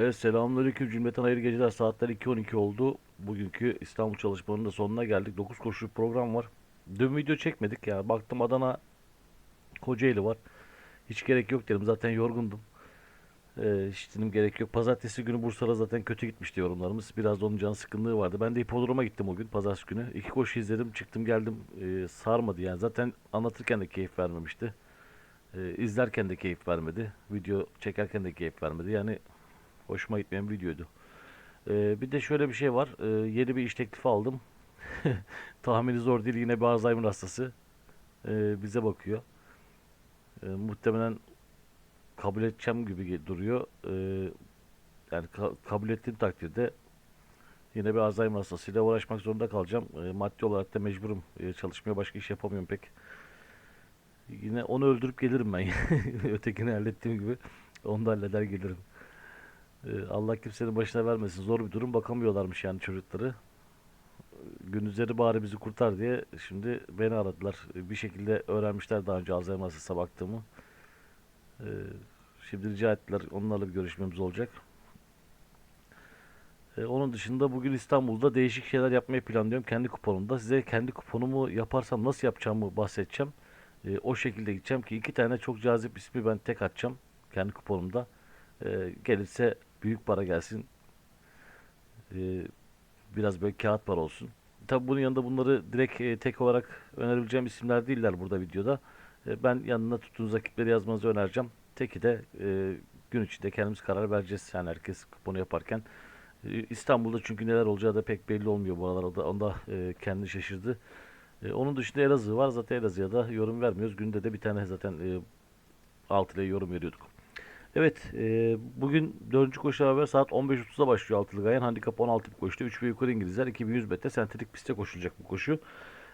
Evet selamünaleyküm. Cümleten hayırlı geceler. Saatler 2.12 oldu. Bugünkü İstanbul çalışmalarının da sonuna geldik. 9 koşulu program var. Dün video çekmedik ya. Baktım Adana Kocaeli var. Hiç gerek yok dedim. Zaten yorgundum. Ee, hiç dedim gerek yok. Pazartesi günü Bursa'da zaten kötü gitmişti yorumlarımız. Biraz da onun can sıkınlığı vardı. Ben de hipodroma gittim o gün pazartesi günü. İki koşu izledim çıktım geldim. Ee, sarmadı yani. Zaten anlatırken de keyif vermemişti. Ee, izlerken de keyif vermedi. Video çekerken de keyif vermedi. Yani Hoşuma gitmeyen bir videoydu. Ee, bir de şöyle bir şey var. Ee, yeni bir iş teklifi aldım. Tahmini zor değil. Yine bir Alzheimer hastası. Ee, bize bakıyor. Ee, muhtemelen kabul edeceğim gibi duruyor. Ee, yani ka- kabul ettiğim takdirde yine bir Alzheimer hastasıyla uğraşmak zorunda kalacağım. Ee, maddi olarak da mecburum. Ee, çalışmaya başka iş yapamıyorum pek. Yine onu öldürüp gelirim ben. Ötekini hallettiğim gibi. Onu da halleder gelirim. Ee, Allah kimsenin başına vermesin. Zor bir durum. Bakamıyorlarmış yani çocukları. Gündüzleri bari bizi kurtar diye şimdi beni aradılar. Ee, Bir şekilde öğrenmişler daha önce Alzheimer hastası baktığımı. Ee, Şimdi rica ettiler. Onlarla bir görüşmemiz olacak. Ee, Onun dışında bugün İstanbul'da değişik şeyler yapmayı planlıyorum. Kendi kuponumda. Size kendi kuponumu yaparsam nasıl yapacağımı bahsedeceğim. Ee, O şekilde gideceğim ki iki tane çok cazip ismi ben tek atacağım. Kendi kuponumda. Ee, gelirse büyük para gelsin. Ee, biraz böyle kağıt para olsun. Tabi bunun yanında bunları direkt e, tek olarak önerebileceğim isimler değiller burada videoda. E, ben yanına tuttuğunuz rakipleri yazmanızı önereceğim. Teki de e, gün içinde kendimiz karar vereceğiz. Yani herkes kuponu yaparken. E, İstanbul'da çünkü neler olacağı da pek belli olmuyor bu aralar. O da, onda e, kendi şaşırdı. E, onun dışında Elazığ var. Zaten Elazığ'a da yorum vermiyoruz. Günde de bir tane zaten e, alt ile yorum veriyorduk. Evet, e, bugün 4. koşu haber saat 15.30'da başlıyor altılı gayen. Handikap 16 bir koşuda. 3 ve yukarı İngilizler 2100 metre sentetik pistte koşulacak bu koşu.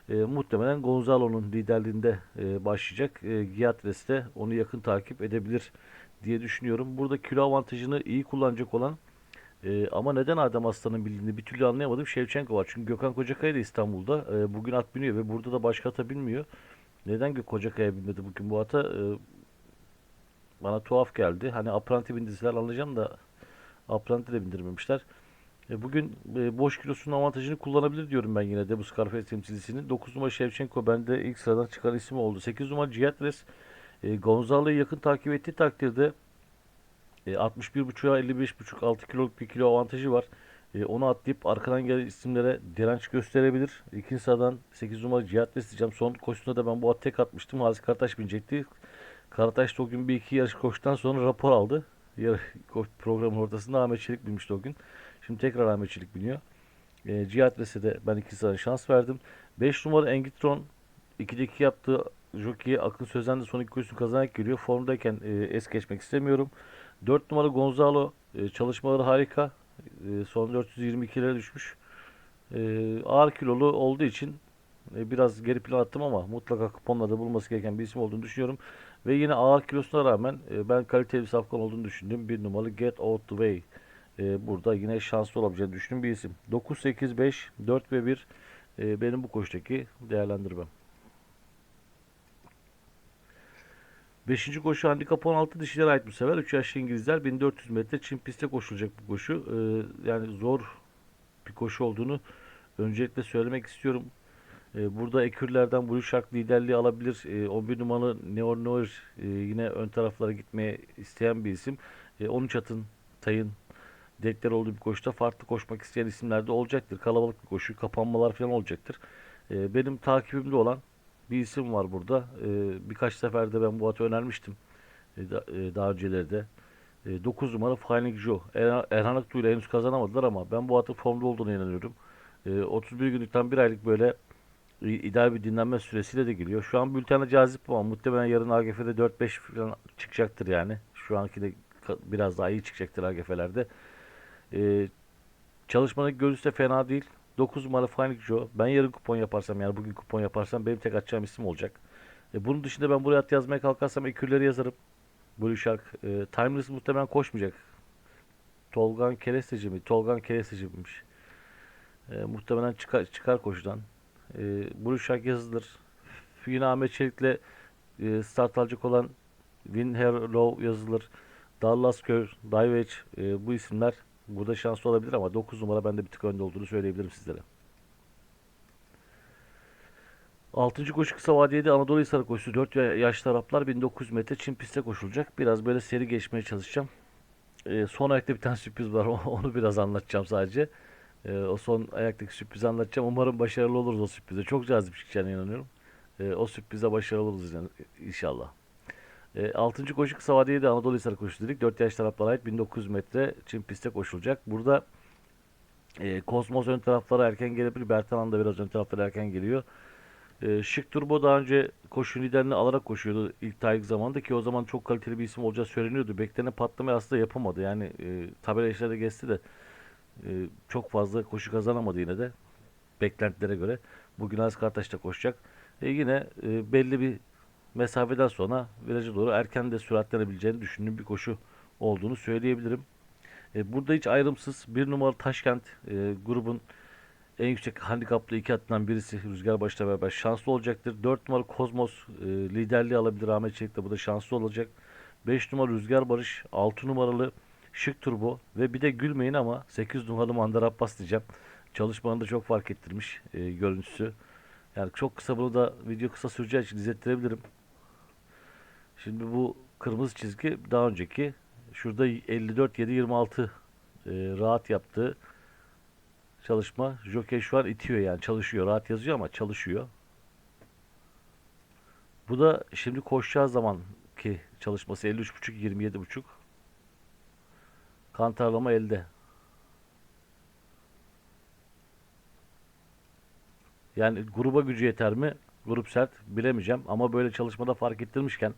E, muhtemelen Gonzalo'nun liderliğinde e, başlayacak. E, Giatres de onu yakın takip edebilir diye düşünüyorum. Burada kilo avantajını iyi kullanacak olan e, ama neden Adem Aslan'ın bildiğini bir türlü anlayamadım. Şevçenko var. Çünkü Gökhan Kocakaya da İstanbul'da. E, bugün at biniyor ve burada da başka ata binmiyor. Neden Kocakaya binmedi bugün bu ata? E, bana tuhaf geldi. Hani apranti bindirseler alacağım da apranti de bindirmemişler. E, bugün e, boş kilosunun avantajını kullanabilir diyorum ben yine de bu Scarface temsilcisinin. 9 numara Shevchenko bende ilk sıradan çıkan isim oldu. 8 numara Giatres e, Gonzalo'yu yakın takip ettiği takdirde e, 61.5'a 55.5 6 kiloluk bir kilo avantajı var. E, onu atlayıp arkadan gelen isimlere direnç gösterebilir. İkinci sıradan 8 numara Giatres diyeceğim. Son koşusunda da ben bu at tek atmıştım. Hazi Karataş binecekti. Karataş da o gün bir iki yarış koştuktan sonra rapor aldı. Yarı, programın ortasında Ahmet Çelik binmişti o gün. Şimdi tekrar Ahmet Çelik biniyor. E, Cihatres'e de ben iki sıra şans verdim. 5 numara Engitron 2'de 2 yaptığı jockey'e Akın Sözen de son iki koşusunu kazanarak geliyor. Formdayken e, es geçmek istemiyorum. 4 numara Gonzalo e, çalışmaları harika. E, son 422'lere düşmüş. E, ağır kilolu olduğu için e, biraz geri plan attım ama mutlaka kuponlarda bulması gereken bir isim olduğunu düşünüyorum. Ve yine ağır kilosuna rağmen e, ben kaliteli bir safkan olduğunu düşündüğüm bir numaralı Get Out The Way. E, burada yine şanslı olabileceğini düşündüğüm bir isim. 9, 8, 5, 4 ve 1 e, benim bu koştaki değerlendirmem. 5. koşu handikap 16 dişilere ait bu sefer. 3 yaşlı İngilizler 1400 metre Çin pistte koşulacak bu koşu. E, yani zor bir koşu olduğunu öncelikle söylemek istiyorum. E, burada ekürlerden Shark liderliği alabilir. E, 11 numaralı Neor Noir e, yine ön taraflara gitmeye isteyen bir isim. E, 13 atın, Tay'ın dekler olduğu bir koşuda farklı koşmak isteyen isimler de olacaktır. Kalabalık bir koşu, kapanmalar falan olacaktır. Benim takibimde olan bir isim var burada. Birkaç seferde ben bu atı önermiştim. E, e, daha önceleri de. E, 9 numara Flying Joe. Er Erhan Aktu henüz kazanamadılar ama ben bu atın formda olduğuna inanıyorum. E, 31 günlükten bir aylık böyle ideal bir dinlenme süresiyle de geliyor. Şu an bültene cazip ama muhtemelen yarın AGF'de 4-5 falan çıkacaktır yani. Şu anki de biraz daha iyi çıkacaktır AGF'lerde. Ee, çalışmanın görüntüsü de fena değil. 9 numara Flying Joe. Ben yarın kupon yaparsam yani bugün kupon yaparsam benim tek atacağım isim olacak. E, bunun dışında ben buraya at yazmaya kalkarsam ekürleri yazarım. Blue Shark. E, Timeless muhtemelen koşmayacak. Tolgan Keresteci mi? Tolgan Keresteci miymiş? E, muhtemelen çıkar, çıkar koşudan. E, Blue Shark yazılır. Yine Ahmet Çelik'le e, start olan Win Her Low yazılır. Dallas Kör, Daiveç e, bu isimler burada şanslı olabilir ama 9 numara bende bir tık önde olduğunu söyleyebilirim sizlere. 6. koşu kısa vadiyede Anadolu Hisarı koşusu 4 yaşlı Araplar 1900 metre Çin pistte koşulacak. Biraz böyle seri geçmeye çalışacağım. E, son ayakta bir tane sürpriz var. Onu biraz anlatacağım sadece. E, o son ayaktaki sürprizi anlatacağım. Umarım başarılı oluruz o sürprize. Çok cazip çıkacağına inanıyorum. E, o sürprize başarılı oluruz inşallah. E, 6. koşu kısa vadiyede Anadolu Hisarı koşusu dedik. 4 yaş taraflara ait 1900 metre Çin pistte koşulacak. Burada e, Kosmos ön taraflara erken gelebilir. Bertalan da biraz ön taraflara erken geliyor. E, Şık Turbo daha önce koşu liderini alarak koşuyordu ilk Tayyip zamanında ki o zaman çok kaliteli bir isim olacağı söyleniyordu. Beklenen patlamayı aslında yapamadı. Yani e, tabela işleri geçti de e, çok fazla koşu kazanamadı yine de beklentilere göre. Bugün Az Kartaş'ta koşacak. E, yine e, belli bir mesafeden sonra viraja doğru erken de süratlenebileceğini düşündüğüm bir koşu olduğunu söyleyebilirim. E, burada hiç ayrımsız bir numaralı Taşkent e, grubun en yüksek handikaplı iki atından birisi Rüzgar Baş'la beraber şanslı olacaktır. 4 numaralı Kozmos e, liderliği alabilir Ahmet Çelik de bu da şanslı olacak. 5 numaralı Rüzgar Barış, 6 numaralı Şık Turbo ve bir de gülmeyin ama 8 numaralı Mandar Abbas diyeceğim. Çalışmanı da çok fark ettirmiş e, görüntüsü. Yani çok kısa bunu da video kısa süreceği için izlettirebilirim. Şimdi bu kırmızı çizgi daha önceki. Şurada 54 7 26 e, rahat yaptığı çalışma. Jockey şu an itiyor yani çalışıyor. Rahat yazıyor ama çalışıyor. Bu da şimdi koşacağı zaman ki çalışması 53.5 27.5. Kantarlama elde. Yani gruba gücü yeter mi? Grup sert bilemeyeceğim ama böyle çalışmada fark ettirmişken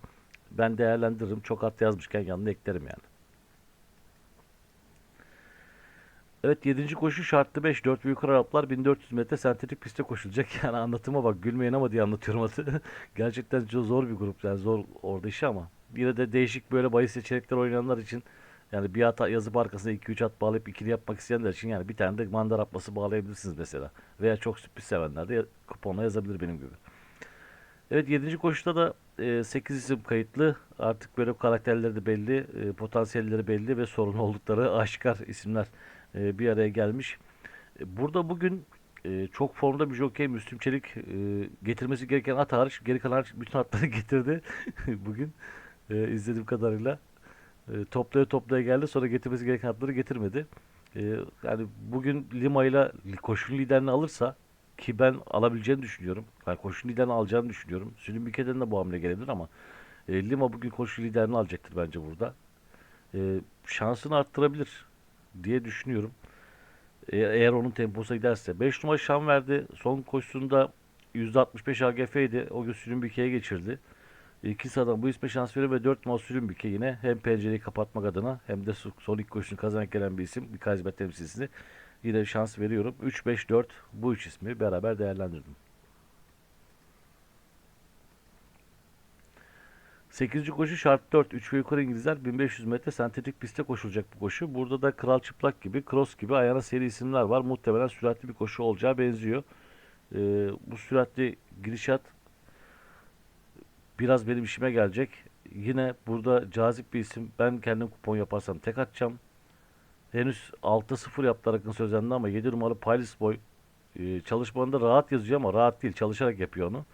ben değerlendiririm. Çok at yazmışken yanına eklerim yani. Evet 7. koşu şartlı 5 4 büyük Araplar 1400 metre sentetik pistte koşulacak. Yani anlatıma bak gülmeyin ama diye anlatıyorum atı. Gerçekten çok zor bir grup yani zor orada işi ama yine de değişik böyle bahis seçenekler oynayanlar için yani bir at yazıp arkasına 2-3 at bağlayıp ikili yapmak isteyenler için yani bir tane de mandar atması bağlayabilirsiniz mesela. Veya çok sürpriz sevenler de kuponla yazabilir benim gibi. Evet 7. koşuda da e, 8 isim kayıtlı. Artık böyle karakterleri de belli, e, potansiyelleri belli ve sorun oldukları aşikar isimler e, bir araya gelmiş. E, burada bugün çok formda bir jockey Müslüm Çelik getirmesi gereken at hariç geri kalan bütün atları getirdi bugün izlediğim kadarıyla. E, toplaya toplaya geldi sonra getirmesi gereken atları getirmedi. E, yani bugün Lima ile koşun liderini alırsa ki ben alabileceğini düşünüyorum. Yani koşu liderini alacağını düşünüyorum. Sülün Bike'den de bu hamle gelebilir ama e, Lima bugün koşu liderini alacaktır bence burada. E, şansını arttırabilir diye düşünüyorum. E, eğer onun temposuna giderse. 5 numara şan verdi. Son koşusunda %65 AGF'ydi. O gün Sülün Bike'ye geçirdi. İki sıradan bu isme şans veriyor ve 4 numara Sülün Bike yine hem pencereyi kapatmak adına hem de son- ilk koşusunu kazanak gelen bir isim. Bir hizmet temsilcisi. Yine şans veriyorum. 3, 5, 4 bu üç ismi beraber değerlendirdim. 8. koşu şart 4. 3 ve yukarı İngilizler 1500 metre sentetik pistte koşulacak bu koşu. Burada da Kral Çıplak gibi, Cross gibi ayağına seri isimler var. Muhtemelen süratli bir koşu olacağı benziyor. Ee, bu süratli girişat biraz benim işime gelecek. Yine burada cazip bir isim. Ben kendim kupon yaparsam tek atacağım. Henüz 6-0 yaptı Akın Sözen'de ama 7 numaralı Palace Boy e, çalışmanında rahat yazıyor ama rahat değil. Çalışarak yapıyor onu.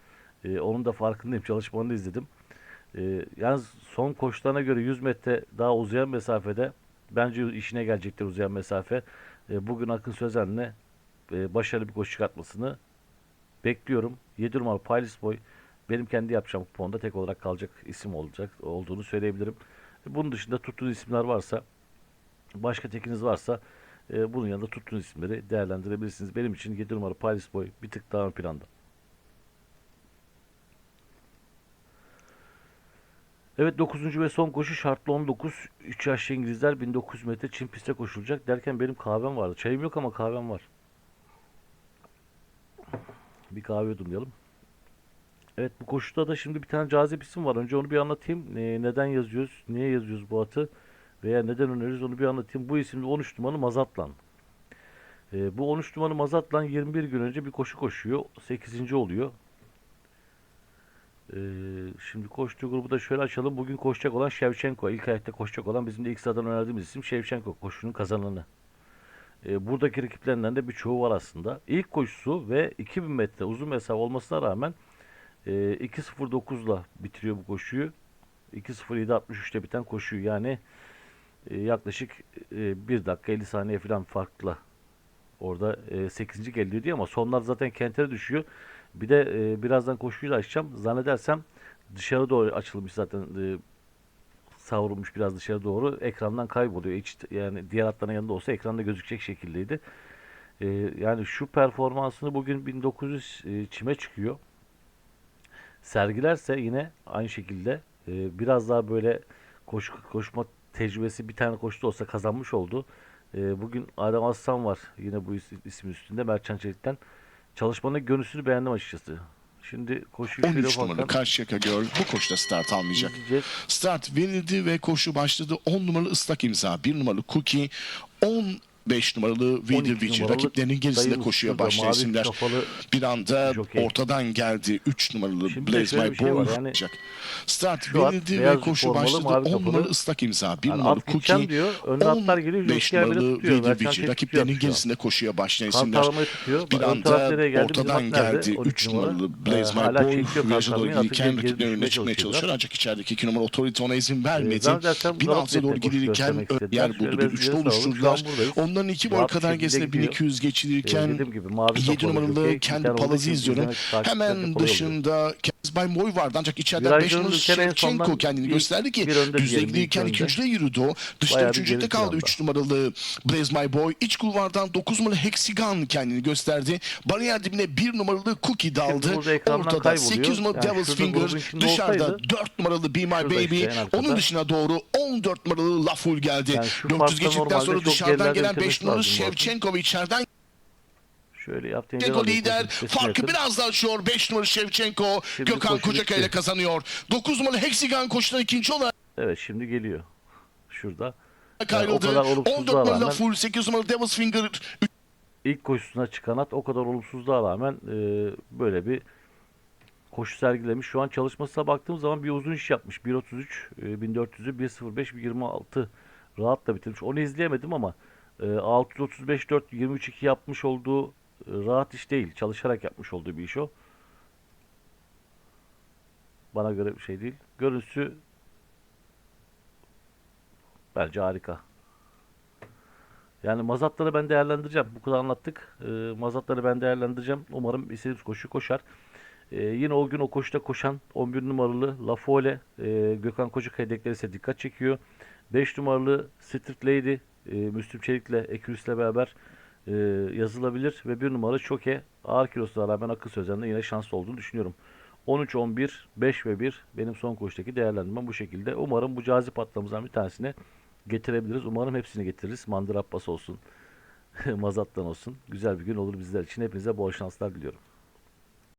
E, onun da farkındayım. Çalışmanı izledim. E, yalnız son koşularına göre 100 metre daha uzayan mesafede bence işine gelecektir uzayan mesafe. E, bugün Akın Sözen'le e, başarılı bir koşu çıkartmasını bekliyorum. 7 numaralı Palace Boy benim kendi yapacağım kuponda tek olarak kalacak isim olacak olduğunu söyleyebilirim. Bunun dışında tuttuğunuz isimler varsa başka tekiniz varsa e, bunun yanında tuttuğunuz isimleri değerlendirebilirsiniz. Benim için 7 numara Paris Boy bir tık daha ön planda. Evet 9. ve son koşu şartlı 19. 3 yaşlı İngilizler 1900 metre Çin pistte koşulacak derken benim kahvem vardı. Çayım yok ama kahvem var. Bir kahve yudumlayalım. Evet bu koşuda da şimdi bir tane cazip isim var. Önce onu bir anlatayım. E, neden yazıyoruz? Niye yazıyoruz bu atı? Veya neden öneriyoruz onu bir anlatayım. Bu isimli 13 numaralı Mazatlan. E, bu 13 numaralı Mazatlan 21 gün önce bir koşu koşuyor. 8. oluyor. Ee, şimdi koştuğu grubu da şöyle açalım. Bugün koşacak olan Shevchenko. İlk ayakta koşacak olan bizim de ilk sıradan önerdiğimiz isim Shevchenko. Koşunun kazananı. Ee, buradaki rakiplerinden de birçoğu var aslında. İlk koşusu ve 2000 metre uzun mesafe olmasına rağmen e, 2.09'la bitiriyor bu koşuyu. 2.07.63'te biten koşuyu. Yani e, yaklaşık e, 1 dakika 50 saniye falan farkla orada e, 8. geliyor diyor ama sonlar zaten kentere düşüyor. Bir de e, birazdan koşuyu da açacağım. Zannedersem dışarı doğru açılmış zaten e, savrulmuş biraz dışarı doğru ekrandan kayboluyor. Hiç yani diğer atların yanında olsa ekranda gözükecek şekildeydi. E, yani şu performansını bugün 1900 e, çime çıkıyor. Sergilerse yine aynı şekilde e, biraz daha böyle koş, koşma tecrübesi bir tane koştu olsa kazanmış oldu. E, bugün Adem Aslan var yine bu is- ismin üstünde Mertcan Çelik'ten. Çalışmanın görüntüsünü beğendim açıkçası. Şimdi koşuyu şöyle 13 numaralı ufaktan Karşıyaka Girl bu koşuda start almayacak. izleyeceğiz. Start verildi ve koşu başladı. 10 numaralı ıslak imza, 1 numaralı Cookie, 15 numaralı 12 Wither Witcher numaralı rakiplerinin gerisinde başlayan mavi isimler. Bir anda Jockey. ortadan geldi 3 numaralı Şimdi Blaze My şey Boy yani. Start verildi ve koşu başladı. mavi 10 kafalı. numaralı ıslak imza, 1 Yani numaralı Cookie, diyor. Önüne atlar geliyor. 15 Jockey haberi numaralı Çelik rakiplerinin gerisinde koşuya başlayan Kan isimler. Bir anda ortadan geldi 12 3 numara. numaralı Blaze My kan Viraja doğru gelirken rakiplerin önüne çıkmaya çalışıyor. Ancak içerideki 2 numara Authority ona izin vermedi. zannedersem Bir Galatasaray altıya doğru istediler. yer buldu. Bir an oluşturdular. buradayız. Onların iki boy gidiyor. 1200 Ee, geçilirken dediğim gibi mavi 7 kafalı numaralı olduğu palazı izliyorum. Hemen dışında Kazbay Moy vardı ancak içeriden 5 Virajların numaralı sondan kendini bir- gösterdi ki bir önde düzde diyelim, bir giderken önde. ikincide yürüdü o. Dışta Bayağı bir üçüncülükte geri kaldı planda. 3 numaralı Blaze My Boy. İç kulvardan 9 numaralı Hexigan kendini gösterdi. Bariyer dibine 1 numaralı Cookie daldı. Ortada kayboluyor. 8 numaralı Yani Devil's Finger. Dışarıda olsaydı- 4 numaralı Be My Baby. işte. Onun dışına doğru 14 numaralı Laful geldi. Yani şu 400 farkta geçtikten normalde sonra dışarıdan gelen 5 bitirmesi numaralı. Shevchenko ve içeriden Şöyle yaptığın Şevchenko lider. Farkı biraz daha açıyor. 5 numaralı Şevchenko. Şimdi Gökhan Kocakaya ile kazanıyor. 9 numaralı Hexigan koşudan ikinci olarak Evet şimdi geliyor. Şurada. ayrıldı. kadar olumsuzluğa 14 numaralı Laful, 8 numaralı Devil's Finger. İlk koşusuna çıkan at o kadar olumsuzluğa rağmen e, böyle bir koşu sergilemiş. Şu an çalışmasına baktığım zaman bir uzun iş yapmış. 1.33, e, 1400'ü 1.05, 1.26 rahatla bitirmiş. Onu izleyemedim ama e, 635 4 23 2 yapmış olduğu rahat iş değil. Çalışarak yapmış olduğu bir iş o. Bana göre bir şey değil. Görüntüsü bence harika. Yani mazatları ben değerlendireceğim. Bu kadar anlattık. Ee, mazatları ben değerlendireceğim. Umarım istediğimiz koşu koşar. Ee, yine o gün o koşuda koşan 11 numaralı Lafole e, Gökhan Kocakaya hedekleri ise dikkat çekiyor. 5 numaralı Street Lady e, Müslüm Çelik'le Ekürüs'le beraber e, yazılabilir ve 1 numaralı Çoke ağır kilosuna rağmen akıl sözlerinde yine şanslı olduğunu düşünüyorum. 13, 11, 5 ve 1 benim son koşudaki değerlendirmem bu şekilde. Umarım bu cazip atlarımızdan bir tanesini getirebiliriz. Umarım hepsini getiririz. Mandır Abbas olsun, Mazat'tan olsun. Güzel bir gün olur bizler için. Hepinize bol şanslar diliyorum.